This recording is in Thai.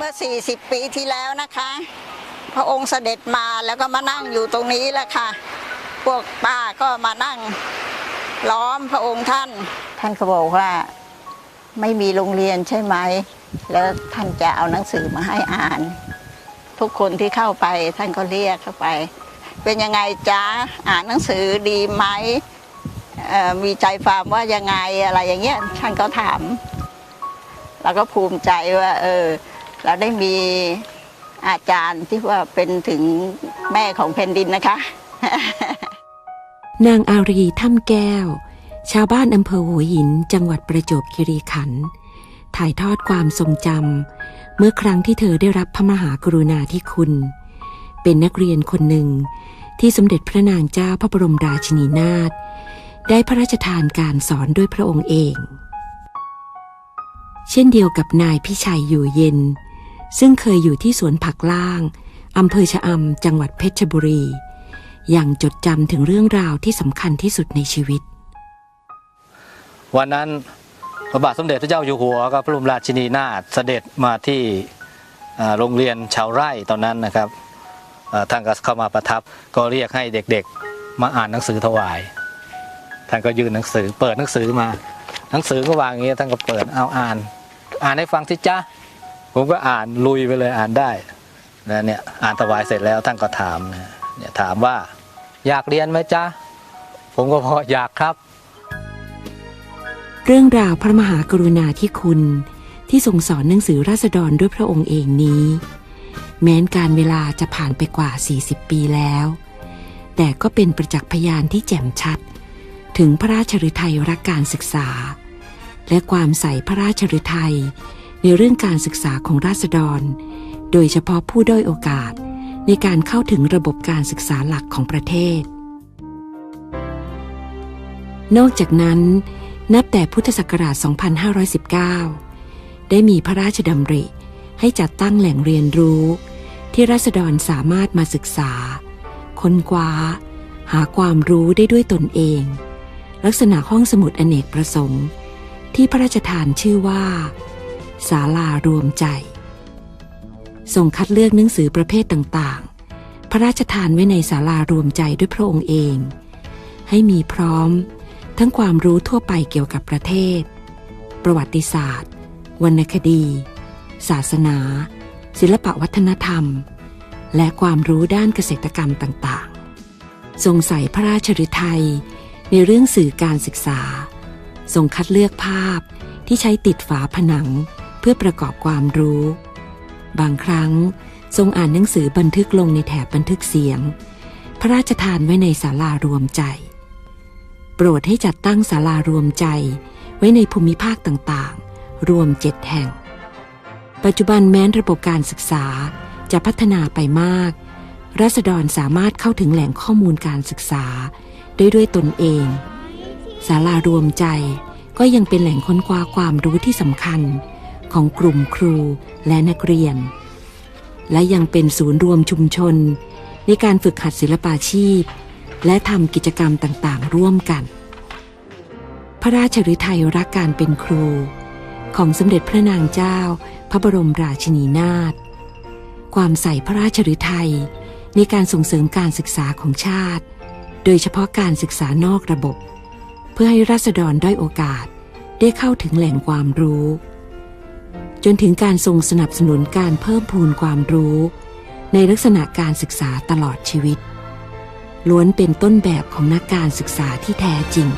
มื่อ 40 ปีที่แล้วนะคะ พระองค์เสด็จมาแล้วก็มานั่งอยู่ตรงนี้แหละค่ะ พวกป้าก็มานั่งล้อมพระองค์ท่าน ท่านก็บอกว่าไม่มีโรงเรียนใช่ไหม แล้วท่านจะเอาหนังสือมาให้อ่าน ทุกคนที่เข้าไปท่านก็เรียกเข้าไป เป็นยังไงจ๊ะอ่านหนังสือดีไหมมีใจความว่ายังไงอะไรอย่างเงี้ยท่านก็ถามเราก็ภูมิใจว่า เออ เราได้มีอาจารย์ที่ว่าเป็นถึงแม่ของแผ่นดินนะคะ นางอารีถ้ำแก้ว ชาวบ้านอำเภอหัวหินจังหวัดประจวบคีรีขันธ์ถ่ายทอดความทรงจำเมื่อครั้งที่เธอได้รับพระมหากรุณาธิคุณ เป็นนักเรียนคนหนึ่งที่สมเด็จพระนางเจ้าพระบรมราชินีนาถได้พระราชทานการสอนด้วยพระองค์เอง เช่นเดียวกับนายพิชัยอยู่เย็น ซึ่งเคยอยู่ที่สวนผักล่างอำเภอชะอำจังหวัดเพชรบุรี อย่างจดจำถึงเรื่องราวที่สำคัญที่สุดในชีวิต วันนั้นพระบาทสมเด็จพระเจ้าอยู่หัวกับพระบรมราชินีนาถเสด็จมาที่โรงเรียนชาวไร่ตอนนั้นนะครับท่านก็เข้ามาประทับก็เรียกให้เด็กๆ มาอ่านหนังสือถวายท่านก็ยื่นหนังสือ เปิดหนังสือมา หนังสือก็วางอย่างนี้ท่านก็เปิดเอาอ่าน อ่านให้ฟังที่จ้า ผมก็อ่านลุยไปเลยอ่านได้นะเนี่ยอ่านถวายเสร็จแล้วท่านก็ถามนะเนี่ยถามว่าอยากเรียนไหมจ๊ะ ผมก็บออยากครับ เรื่องราวพระมหากรุณาธิคุณ ที่ทรงสอนหนังสือราษฎรด้วยพระองค์เองนี้ แม้นการเวลาจะผ่านไปกว่า 40 ปีแล้ว แต่ก็เป็นประจักษ์พยานที่แจ่มชัด ถึงพระราชฤทัยรักการศึกษา และความใส่พระราชฤทัย ในเรื่องการศึกษาของราษฎร โดยเฉพาะผู้ด้อยโอกาสในการเข้าถึงระบบการศึกษาหลักของประเทศ นอกจากนั้น นับแต่พุทธศักราช 2519 ได้มีพระราชดำริ ให้จัดตั้งแหล่งเรียนรู้ ที่รัษฎรสามารถมาศึกษา ค้นคว้า หาความรู้ได้ด้วยตนเอง ลักษณะห้องสมุดอเนกประสงค์ ที่พระราชทานชื่อว่า ศาลารวมใจ ส่งคัดเลือกหนังสือประเภทต่างๆ พระราชทานไว้ในศาลารวมใจด้วยพระองค์เอง ให้มีพร้อม ทั้งความรู้ทั่วไปเกี่ยวกับประเทศ ประวัติศาสตร์ วรรณคดี ศาสนา ศิลปวัฒนธรรม และความรู้ด้านเกษตรกรรมต่างๆ ทรงใส่พระราชฤทัยในเรื่องสื่อการศึกษาทรงคัดเลือกภาพที่ใช้ติดฝาผนัง เพื่อประกอบความรู้ บางครั้งทรงอ่านหนังสือบันทึกลงในแถบบันทึกเสียง พระราชทานไว้ในศาลารวมใจ โปรดให้จัดตั้งศาลารวมใจไว้ในภูมิภาคต่างๆ รวมเจ็ดแห่ง ปัจจุบันแม้นระบบการศึกษาจะพัฒนาไปมาก รัษฎรสามารถเข้าถึงแหล่งข้อมูลการศึกษา ได้ด้วยตนเองศาลารวมใจก็ยังเป็นแหล่งค้นคว้าความรู้ที่สำคัญ ของกลุ่มครูและนักเรียน และยังเป็นศูนย์รวมชุมชน ในการฝึกหัดศิลปาชีพ และทำกิจกรรมต่างๆ ร่วมกัน พระราชฤทัยรักการเป็นครู ของสมเด็จพระนางเจ้า พระบรมราชินีนาถความใส่พระราชฤทัยในการส่งเสริมการศึกษาของชาติ โดยเฉพาะการศึกษานอกระบบ เพื่อให้ราษฎรด้อยโอกาสได้เข้าถึงแหล่งความรู้ จนถึงการทรงสนับสนุนการเพิ่มพูนความรู้ ในลักษณะการศึกษาตลอดชีวิต ล้วนเป็นต้นแบบของนักการศึกษาที่แท้จริง